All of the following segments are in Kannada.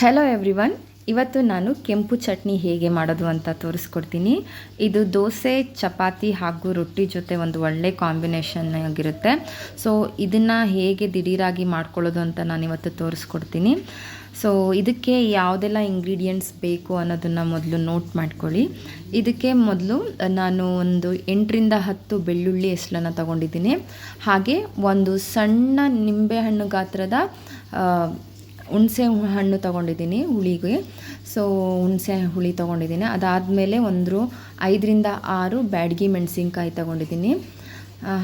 ಹಲೋ ಎವ್ರಿವನ್ ಇವತ್ತು ನಾನು ಕೆಂಪು ಚಟ್ನಿ ಹೇಗೆ ಮಾಡೋದು ಅಂತ ತೋರಿಸ್ಕೊಡ್ತೀನಿ. ಇದು ದೋಸೆ, ಚಪಾತಿ ಹಾಗೂ ರೊಟ್ಟಿ ಜೊತೆ ಒಂದು ಒಳ್ಳೆ ಕಾಂಬಿನೇಷನ್ ಆಗಿರುತ್ತೆ. ಸೊ ಇದನ್ನು ಹೇಗೆ ದಿಢೀರಾಗಿ ಮಾಡ್ಕೊಳ್ಳೋದು ಅಂತ ನಾನು ಇವತ್ತು ತೋರಿಸ್ಕೊಡ್ತೀನಿ. ಸೊ ಇದಕ್ಕೆ ಯಾವುದೆಲ್ಲ ಇಂಗ್ರೀಡಿಯೆಂಟ್ಸ್ ಬೇಕು ಅನ್ನೋದನ್ನು ಮೊದಲು ನೋಟ್ ಮಾಡ್ಕೊಳ್ಳಿ. ಇದಕ್ಕೆ ಮೊದಲು ನಾನು ಒಂದು ಎಂಟರಿಂದ ಹತ್ತು ಬೆಳ್ಳುಳ್ಳಿ ಎಸ್ಲನ್ನು ತಗೊಂಡಿದ್ದೀನಿ. ಹಾಗೆ ಒಂದು ಸಣ್ಣ ನಿಂಬೆಹಣ್ಣು ಗಾತ್ರದ ಹುಣಸೆ ಹಣ್ಣು ತೊಗೊಂಡಿದ್ದೀನಿ ಹುಳಿಗೆ. ಸೊ ಹುಣಸೆ ಹುಳಿ ತೊಗೊಂಡಿದ್ದೀನಿ. ಅದಾದಮೇಲೆ ಒಂದು ಐದರಿಂದ ಆರು ಬ್ಯಾಡ್ಗಿ ಮೆಣಸಿನ್ಕಾಯಿ ತೊಗೊಂಡಿದ್ದೀನಿ.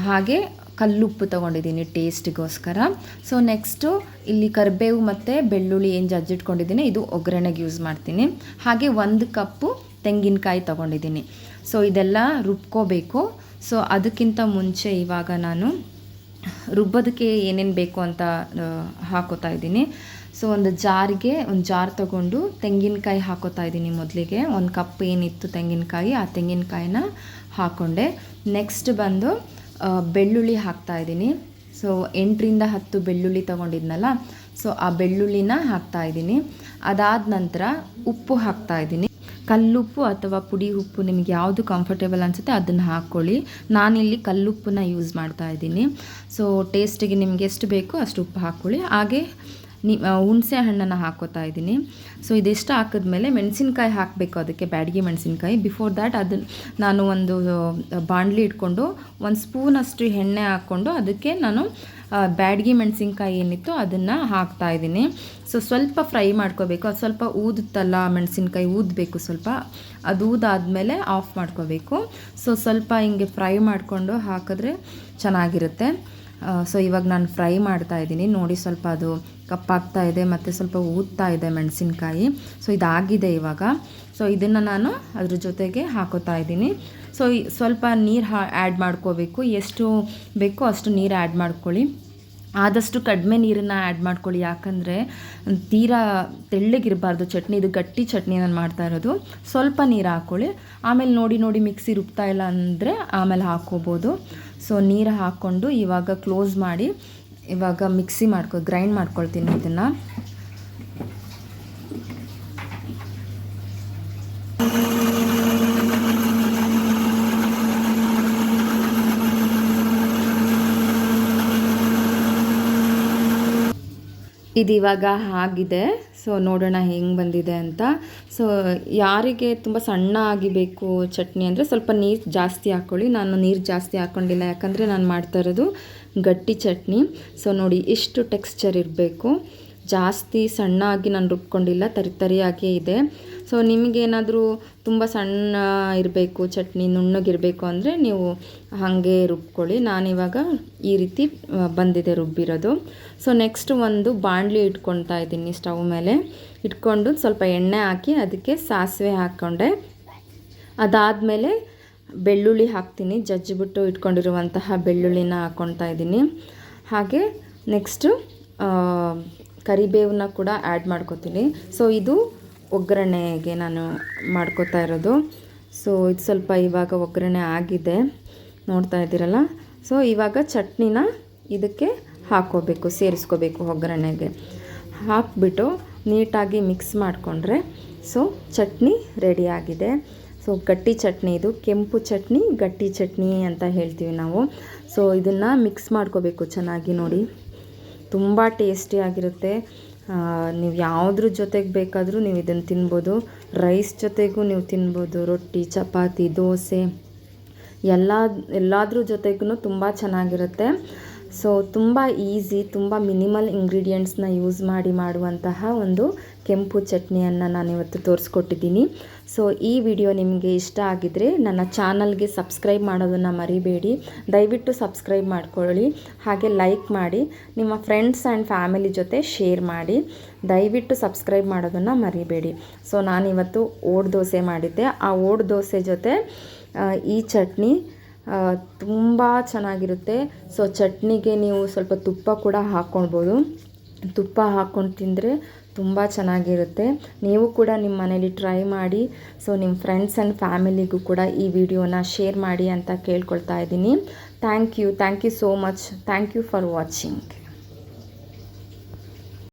ಹಾಗೆ ಕಲ್ಲುಪ್ಪು ತೊಗೊಂಡಿದ್ದೀನಿ ಟೇಸ್ಟಿಗೋಸ್ಕರ. ಸೊ ನೆಕ್ಸ್ಟು ಇಲ್ಲಿ ಕರಿಬೇವು ಮತ್ತು ಬೆಳ್ಳುಳ್ಳಿ ಏನು ಜಜ್ಜಿಟ್ಕೊಂಡಿದ್ದೀನಿ ಇದು ಒಗ್ಗರಣೆಗೆ ಯೂಸ್ ಮಾಡ್ತೀನಿ. ಹಾಗೆ ಒಂದು ಕಪ್ಪು ತೆಂಗಿನಕಾಯಿ ತೊಗೊಂಡಿದ್ದೀನಿ. ಸೊ ಇದೆಲ್ಲ ರುಬ್ಕೋಬೇಕು. ಸೊ ಅದಕ್ಕಿಂತ ಮುಂಚೆ ಇವಾಗ ನಾನು ರುಬ್ಬೋದಕ್ಕೆ ಏನೇನು ಬೇಕು ಅಂತ ಹಾಕೋತಾ ಇದ್ದೀನಿ. ಸೊ ಒಂದು ಜಾರಿಗೆ ಒಂದು ಜಾರ್ ತಗೊಂಡು ತೆಂಗಿನಕಾಯಿ ಹಾಕೋತಾ ಇದ್ದೀನಿ ಮೊದಲಿಗೆ. ಒಂದು ಕಪ್ ಏನಿತ್ತು ತೆಂಗಿನಕಾಯಿ, ಆ ತೆಂಗಿನಕಾಯಿನ ಹಾಕ್ಕೊಂಡೆ ನೆಕ್ಸ್ಟ್ ಬಂದು ಬೆಳ್ಳುಳ್ಳಿ ಹಾಕ್ತಾ ಇದ್ದೀನಿ. ಸೊ ಎಂಟರಿಂದ ಹತ್ತು ಬೆಳ್ಳುಳ್ಳಿ ತೊಗೊಂಡಿದ್ನಲ್ಲ ಸೊ ಆ ಬೆಳ್ಳುಳ್ಳಿನ ಹಾಕ್ತಾ ಇದ್ದೀನಿ. ಅದಾದ ನಂತರ ಉಪ್ಪು ಹಾಕ್ತಾ ಇದ್ದೀನಿ. ಕಲ್ಲುಪ್ಪು ಅಥವಾ ಪುಡಿ ಉಪ್ಪು ನಿಮಗೆ ಯಾವುದು ಕಂಫರ್ಟೇಬಲ್ ಅನಿಸುತ್ತೆ ಅದನ್ನು ಹಾಕ್ಕೊಳ್ಳಿ ನಾನಿಲ್ಲಿ ಕಲ್ಲುಪ್ಪನ್ನ ಯೂಸ್ ಮಾಡ್ತಾ ಇದ್ದೀನಿ. ಸೊ ಟೇಸ್ಟಿಗೆ ನಿಮಗೆ ಎಷ್ಟು ಬೇಕೋ ಅಷ್ಟು ಉಪ್ಪು ಹಾಕ್ಕೊಳ್ಳಿ ಹಾಗೆ ನಿ ಹುಣಸೆ ಹಣ್ಣನ್ನು ಹಾಕೋತಾ ಇದ್ದೀನಿ. ಸೊ ಇದೆಷ್ಟು ಹಾಕಿದ್ಮೇಲೆ ಮೆಣಸಿನ್ಕಾಯಿ ಹಾಕಬೇಕು ಅದಕ್ಕೆ, ಬ್ಯಾಡಿಗೆ ಮೆಣಸಿನ್ಕಾಯಿ. ಬಿಫೋರ್ ದ್ಯಾಟ್ ಅದನ್ನು ನಾನು ಒಂದು ಬಾಣಲಿ ಇಟ್ಕೊಂಡು ಒಂದು ಸ್ಪೂನಷ್ಟು ಎಣ್ಣೆ ಹಾಕ್ಕೊಂಡು ಅದಕ್ಕೆ ನಾನು ಬ್ಯಾಡಿಗೆ ಬ್ಯಾಡಗಿ ಮೆಣಸಿನ್ಕಾಯಿ ಏನಿತ್ತು ಅದನ್ನು ಹಾಕ್ತಾ ಇದ್ದೀನಿ. ಸೊ ಸ್ವಲ್ಪ ಫ್ರೈ ಮಾಡ್ಕೋಬೇಕು. ಅದು ಸ್ವಲ್ಪ ಊದುತ್ತಲ್ಲ ಮೆಣಸಿನ್ಕಾಯಿ ಊದಬೇಕು ಸ್ವಲ್ಪ. ಅದು ಊದಾದಮೇಲೆ ಆಫ್ ಮಾಡ್ಕೋಬೇಕು. ಸೊ ಸ್ವಲ್ಪ ಹಿಂಗೆ ಫ್ರೈ ಮಾಡಿಕೊಂಡು ಹಾಕಿದ್ರೆ ಚೆನ್ನಾಗಿರುತ್ತೆ. ಸೊ ಇವಾಗ ನಾನು ಫ್ರೈ ಮಾಡ್ತಾ ಇದ್ದೀನಿ. ನೋಡಿ ಸ್ವಲ್ಪ ಅದು ಕಪ್ಪಾಗ್ತಾ ಇದೆ, ಮತ್ತು ಸ್ವಲ್ಪ ಊದ್ತಾ ಇದೆ ಮೆಣಸಿನ್ಕಾಯಿ. ಸೊ ಇದಾಗಿದೆ ಇವಾಗ. ಸೊ ಇದನ್ನು ನಾನು ಅದ್ರ ಜೊತೆಗೆ ಹಾಕೋತಾ ಇದ್ದೀನಿ. ಸೊ ಸ್ವಲ್ಪ ನೀರು ಹಾ ಆ್ಯಡ್ ಮಾಡ್ಕೋಬೇಕು. ಎಷ್ಟು ಬೇಕೋ ಅಷ್ಟು ನೀರು ಆ್ಯಡ್ ಮಾಡ್ಕೊಳ್ಳಿ. ಆದಷ್ಟು ಕಡಿಮೆ ನೀರನ್ನು ಆ್ಯಡ್ ಮಾಡ್ಕೊಳ್ಳಿ. ಯಾಕಂದರೆ ತೀರಾ ತೆಳ್ಳಗಿರಬಾರ್ದು ಚಟ್ನಿ. ಇದು ಗಟ್ಟಿ ಚಟ್ನಿ ನಾನು ಮಾಡ್ತಾ ಇರೋದು. ಸ್ವಲ್ಪ ನೀರು ಹಾಕ್ಕೊಳ್ಳಿ ಆಮೇಲೆ ನೋಡಿ ನೋಡಿ ಮಿಕ್ಸಿ ರುಬ್ತಾ ಇಲ್ಲ ಅಂದರೆ ಆಮೇಲೆ ಹಾಕ್ಕೋಬೋದು. ಸೊ ನೀರು ಹಾಕ್ಕೊಂಡು ಇವಾಗ ಕ್ಲೋಸ್ ಮಾಡಿ ಇವಾಗ ಮಿಕ್ಸಿ ಮಾಡ್ಕೊ, ಗ್ರೈಂಡ್ ಮಾಡ್ಕೊಳ್ತೀನಿ ಇದನ್ನು. ಇದು ಇವಾಗ ಆಗಿದೆ. ಸೊ, ನೋಡೋಣ ಹೆಂಗೆ ಬಂದಿದೆ ಅಂತ. ಸೊ, ಯಾರಿಗೆ ತುಂಬ ಸಣ್ಣ ಆಗಿಬೇಕು ಚಟ್ನಿ ಅಂದರೆ ಸ್ವಲ್ಪ ನೀರು ಜಾಸ್ತಿ ಹಾಕ್ಕೊಳ್ಳಿ ನಾನು ನೀರು ಜಾಸ್ತಿ ಹಾಕ್ಕೊಂಡಿಲ್ಲ ಯಾಕಂದರೆ ನಾನು ಮಾಡ್ತಾ ಇರೋದು ಗಟ್ಟಿ ಚಟ್ನಿ. ಸೊ ನೋಡಿ ಇಷ್ಟು ಟೆಕ್ಸ್ಚರ್ ಇರಬೇಕು. ಜಾಸ್ತಿ ಸಣ್ಣ ಆಗಿ ನಾನು ರುಬ್ಕೊಂಡಿಲ್ಲ, ತರಿ ತರಿಯಾಗಿಯೇ ಇದೆ. ಸೊ ನಿಮಗೇನಾದರೂ ತುಂಬ ಸಣ್ಣ ಇರಬೇಕು, ಚಟ್ನಿ ನುಣ್ಣಗಿರಬೇಕು ಅಂದರೆ ನೀವು ಹಾಗೆ ರುಬ್ಕೊಳ್ಳಿ. ನಾನಿವಾಗ ಈ ರೀತಿ ಬಂದಿದೆ ರುಬ್ಬಿರೋದು. ಸೊ ನೆಕ್ಸ್ಟ್ ಒಂದು ಬಾಣಲಿ ಇಟ್ಕೊಳ್ತಾ ಇದ್ದೀನಿ ಸ್ಟವ್ ಮೇಲೆ. ಇಟ್ಕೊಂಡು ಸ್ವಲ್ಪ ಎಣ್ಣೆ ಹಾಕಿ, ಅದಕ್ಕೆ ಸಾಸಿವೆ ಹಾಕ್ಕೊಂಡೆ. ಅದಾದಮೇಲೆ ಬೆಳ್ಳುಳ್ಳಿ ಹಾಕ್ತೀನಿ. ಜಜ್ಜಿಬಿಟ್ಟು ಇಟ್ಕೊಂಡಿರುವಂತಹ ಬೆಳ್ಳುಳ್ಳಿನ ಹಾಕ್ಕೊಳ್ತಾ ಇದ್ದೀನಿ. ಹಾಗೆ ನೆಕ್ಸ್ಟು ಕರಿಬೇವನ್ನ ಕೂಡ ಆ್ಯಡ್ ಮಾಡ್ಕೋತೀನಿ. ಸೊ ಇದು ಒಗ್ಗರಣೆಗೆ ನಾನು ಮಾಡ್ಕೋತಾ ಇರೋದು. ಸೊ ಇದು ಸ್ವಲ್ಪ ಇವಾಗ ಒಗ್ಗರಣೆ ಆಗಿದೆ. ನೋಡ್ತಾ ಇದ್ದೀರಲ್ಲ? ಸೊ ಇವಾಗ ಚಟ್ನಿನ ಇದಕ್ಕೆ ಹಾಕ್ಕೋಬೇಕು, ಸೇರಿಸ್ಕೋಬೇಕು ಒಗ್ಗರಣೆಗೆ. ಹಾಕ್ಬಿಟ್ಟು ನೀಟಾಗಿ ಮಿಕ್ಸ್ ಮಾಡಿಕೊಂಡ್ರೆ ಸೊ ಚಟ್ನಿ ರೆಡಿಯಾಗಿದೆ ಸೊ ಗಟ್ಟಿ ಚಟ್ನಿ ಇದು. ಕೆಂಪು ಚಟ್ನಿ, ಗಟ್ಟಿ ಚಟ್ನಿ ಅಂತ ಹೇಳ್ತೀವಿ ನಾವು. ಸೊ ಇದನ್ನು ಮಿಕ್ಸ್ ಮಾಡ್ಕೋಬೇಕು ಚೆನ್ನಾಗಿ ನೋಡಿ. ತುಂಬ ಟೇಸ್ಟಿಯಾಗಿರುತ್ತೆ ನೀವು ಯಾವುದ್ರ ಜೊತೆಗೆ ಬೇಕಾದರೂ ನೀವು ಇದನ್ನು ತಿನ್ಬೋದು. ರೈಸ್ ಜೊತೆಗೂ ನೀವು ತಿನ್ಬೋದು. ರೊಟ್ಟಿ, ಚಪಾತಿ, ದೋಸೆ. ಎಲ್ಲ, ಎಲ್ಲಾದ್ರ ಜೊತೆಗೂ ತುಂಬ ಚೆನ್ನಾಗಿರುತ್ತೆ. ಸೊ ತುಂಬ ಈಸಿ ತುಂಬ ಮಿನಿಮಲ್ ಇಂಗ್ರೀಡಿಯೆಂಟ್ಸ್ನ ಯೂಸ್ ಮಾಡಿ ಮಾಡುವಂತಹ ಒಂದು ಕೆಂಪು ಚಟ್ನಿಯನ್ನು ನಾನು ಇವತ್ತು ತೋರಿಸ್ಕೊಟ್ಟಿದ್ದೀನಿ. ಸೊ ಈ ವಿಡಿಯೋ ನಿಮಗೆ ಇಷ್ಟ ಆಗಿದರೆ ನನ್ನ ಚಾನಲ್ಗೆ ಸಬ್ಸ್ಕ್ರೈಬ್ ಮಾಡೋದನ್ನು ಮರಿಬೇಡಿ. ದಯವಿಟ್ಟು ಸಬ್ಸ್ಕ್ರೈಬ್ ಮಾಡ್ಕೊಳ್ಳಿ. ಹಾಗೆ ಲೈಕ್ ಮಾಡಿ. ನಿಮ್ಮ ಫ್ರೆಂಡ್ಸ್ ಆ್ಯಂಡ್ ಫ್ಯಾಮಿಲಿ ಜೊತೆ ಶೇರ್ ಮಾಡಿ. ದಯವಿಟ್ಟು ಸಬ್ಸ್ಕ್ರೈಬ್ ಮಾಡೋದನ್ನು ಮರಿಬೇಡಿ. ಸೊ ನಾನಿವತ್ತು ಓಡ್ ದೋಸೆ ಮಾಡಿದ್ದೆ. ಆ ಓಡ್ ದೋಸೆ ಜೊತೆ ಈ ಚಟ್ನಿ ತುಂಬ ಚೆನ್ನಾಗಿರುತ್ತೆ. ಸೊ ಚಟ್ನಿಗೆ ನೀವು ಸ್ವಲ್ಪ ತುಪ್ಪ ಕೂಡ ಹಾಕ್ಕೊಳ್ಬೋದು ತುಪ್ಪ ಹಾಕ್ಕೊಂಡು ತಿಂದರೆ ತುಂಬ ಚೆನ್ನಾಗಿರುತ್ತೆ. ನೀವು ಕೂಡ ನಿಮ್ಮ ಮನೇಲಿ ಟ್ರೈ ಮಾಡಿ. ಸೊ ನಿಮ್ಮ ಫ್ರೆಂಡ್ಸ್ ಆ್ಯಂಡ್ ಫ್ಯಾಮಿಲಿಗೂ ಕೂಡ ಈ ವಿಡಿಯೋನ ಶೇರ್ ಮಾಡಿ ಅಂತ ಕೇಳ್ಕೊಳ್ತಾ ಇದ್ದೀನಿ. Thank you thank you so much thank you for watching